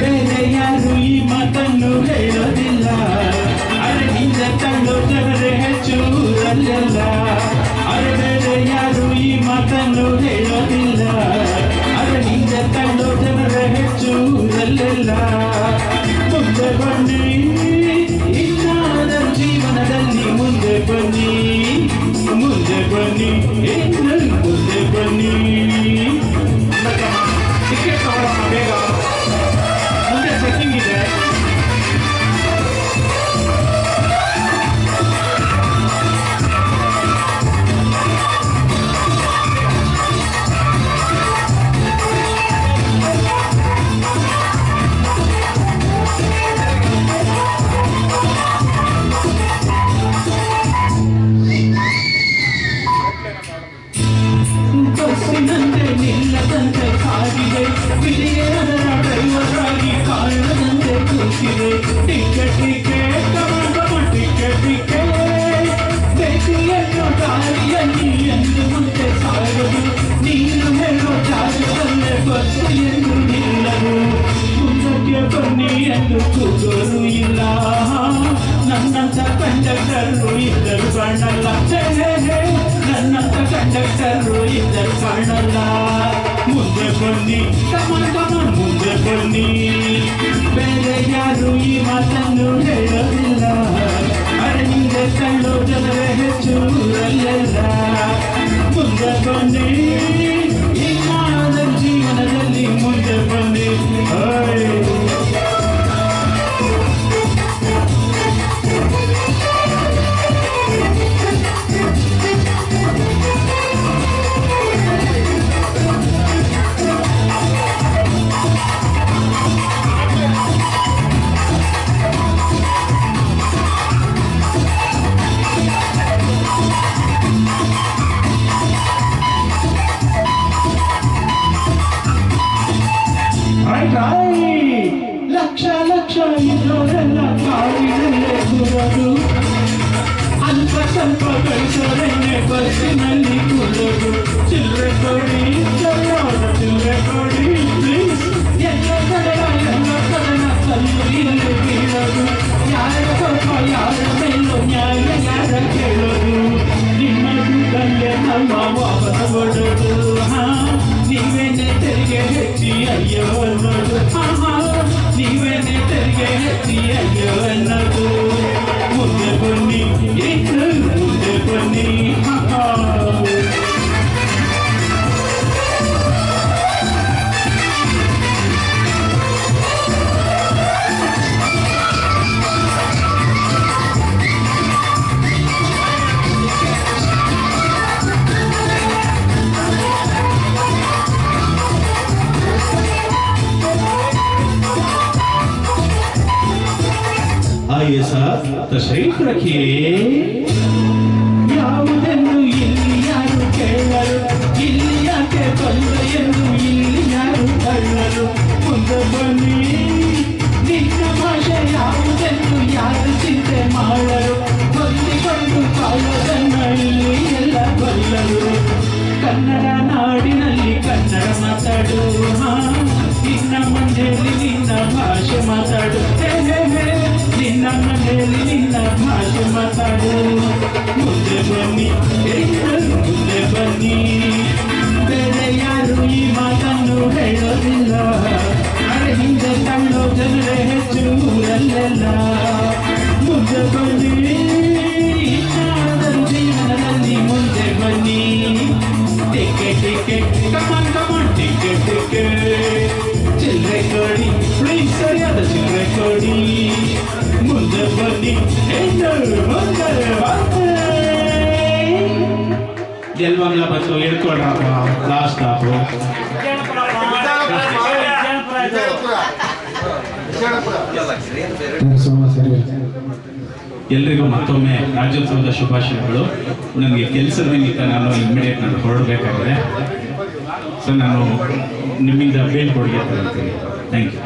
ಬೇರೆ ಯಾರು ಈ ಮಾತನ್ನು ಹೇಳೋದಿಲ್ಲ. ಅರಗಿಂದ ತಂದು ಜನರೇ ಹೆಚ್ಚು ಊರಲ್ಲೆಲ್ಲ ಅರೆ ಬೇರೆ ಯಾರು ಈ ಮಾತನ್ನು ಹೇಳೋದಿಲ್ಲ. ಅರಗಿಂದ ತಂದು ಜನರೇ ಹೆಚ್ಚು ಊರಲ್ಲೆಲ್ಲ ಮುಂದೆ ಬನ್ನಿ, ಇನ್ನಾದ ಜೀವನದಲ್ಲಿ ಮುಂದೆ ಬನ್ನಿ. ಮುಂದೆ ಬನ್ನಿ ಕಾಣದಂತೆ ಕೂತಿದೆ ಟಿಕೆಟ್ ಟಿಕೆಟ್ ಕಮಂಡಮ ಟಿಕೆಟ್ ಟಿಕೆಟ್ ಬೇಸಿಯನ್ನು ದಾರಿಯಲ್ಲಿ ಎಂದು ಮುಂದೆ ಸಾಗದು ನೀನು ಹೇಳೋ ಜಾಗದಲ್ಲೇ ಬಸ್ಸು ಎಂದು ನಿಲ್ಲದು ಮುಂದಕ್ಕೆ ಬನ್ನಿ ಎಂದು ಕೂಗೋರು ಇಲ್ಲ ನನ್ನಂತ ಕಂಡಕ್ಟರು ಇದ್ದರು ಕಾಣಲ್ಲ ಹೇ, ಹೇ, ಹೇ. ನನ್ನಂತ ಕಂಡಕ್ಟರು ಇದ್ದರು ಕಾಣಲ್ಲ ಮುಂದೆ ಬನ್ನಿ ಕಮನ್ ಕಮನ್ ಮುಂದೆ ಬನ್ನಿ ಬೇರೆ ಯಾರು ಈ ಮಾತನ್ನು ಹೇಳೋದಿಲ್ಲ ಅರೆ ಹಿಂದೆ ತಳ್ಳೋ ಜನರೇ ಹೆಚ್ಚು ಊರಲ್ಲೆಲ್ಲ ಮುಂದೆ ಬನ್ನಿ ಬಸ್ಸಿನಲ್ಲಿ ಕೂರೋದು ಚಿಲ್ಲರೆ ಕೊಡಿ ಸರಿಯಾದ ಚಿಲ್ಲರೆ ಕೊಡಿ ಪ್ಲೀಸ್ ಎಲ್ಲ ಕಡೆ ಎಲ್ಲ ಕಡೆನ ಕಲ್ಲು ಇಲ್ಲಿ ಬೀಳೋದು ಯಾರ ಸ್ವಲ್ಪ ಯಾರ ಮೇಲೂ ನ್ಯಾಯ ಯಾರ ಕೇಳೋದು ನಿಮ್ಮ ದುಡ್ಡಲ್ಲೇ ನಮ್ಮ ವಾಪಸ್ ಕೊಡೋದು ಹಾ ನೀವೇನೆ ತೆರಿಗೆ ಹೆಚ್ಚಿ ಅಯ್ಯೋ ಅನ್ನೋದು ಹಾ ಹಾ ನೀವೇನೆ ತೆರಿಗೆ ಹೆಚ್ಚಿ ಅಯ್ಯೋ ಅನ್ನೋದು आइए साहब तशरीफ रखिए ಯಾವುದೆಂದು ಇಲ್ಲಿ ಯಾರು ಕೇಳರು ಇಲ್ಲಿ ಯಾಕೆ ಬಂದು ಎಂದು ಇಲ್ಲಿ ಯಾರು ತಳ್ಳರು ಮುಂದೆ ಬನ್ನಿ ನಿನ್ನ ಭಾಷೆ ಯಾವುದೆಂದು ಯಾರು ಚಿಂತೆ ಮಾಡರು ಹೊಂದಿಕೊಂಡು ಕಾಲದನ್ನ ಇಲ್ಲಿ ಎಲ್ಲ ಬಲ್ಲರು ಕನ್ನಡ ನಾಡಿನಲ್ಲಿ ಕನ್ನಡ ಮಾತಾಡು ಹಾ ನಿನ್ನ ಮನೆಯಲ್ಲಿ ನಿನ್ನ ಭಾಷೆ ಮಾತಾಡು ಭಾಷೆ ಮಾತಾಡು ಮುಂದೆ ಬನ್ನಿ ಎಲ್ಲರೂ ಮುಂದೆ ಬನ್ನಿ ಬೇರೆ ಯಾರು ಈ ಮಾತನ್ನು ಹೇಳೋದಿಲ್ಲ ಅರೆ ಹಿಂದೆ ತಳ್ಳೋ ಜನರೇ ಹೆಚ್ಚು ಊರಲ್ಲೆಲ್ಲ ಮುಂದೆ ಬನ್ನಿ ಇನ್ನಾದರೂ ಜೀವನದಲ್ಲಿ ಮುಂದೆ ಬನ್ನಿ ticket ticket come on come on ticket ticket ಚಿಲ್ಲರೆ ಕೊಡಿ ಪ್ಲೀಸ್ ಸರಿಯಾದ ಚಿಲ್ಲರೆ ಕೊಡಿ ಎಲ್ವಂಗ್ಲ ಬಸ್ಸು ಹೇಳ್ಕೊಳ್ರಪ್ಪ ಲಾಸ್ಟ್ ಸ್ಟಾಪು ಎಲ್ರಿಗೂ ಮತ್ತೊಮ್ಮೆ ರಾಜ್ಯೋತ್ಸವದ ಶುಭಾಶಯಗಳು. ನನಗೆ ಕೆಲಸದ ನಿಮಿತ್ತ ನಾನು ಇಮಿಡಿಯೇಟ್ ನಾನು ಹೊರಡಬೇಕಾಗಿದೆ. ಸೊ ನಾನು ನಿಮ್ಮಿಂದ ಬೀಳ್ಕೊಡುಗೆ ಥ್ಯಾಂಕ್ ಯು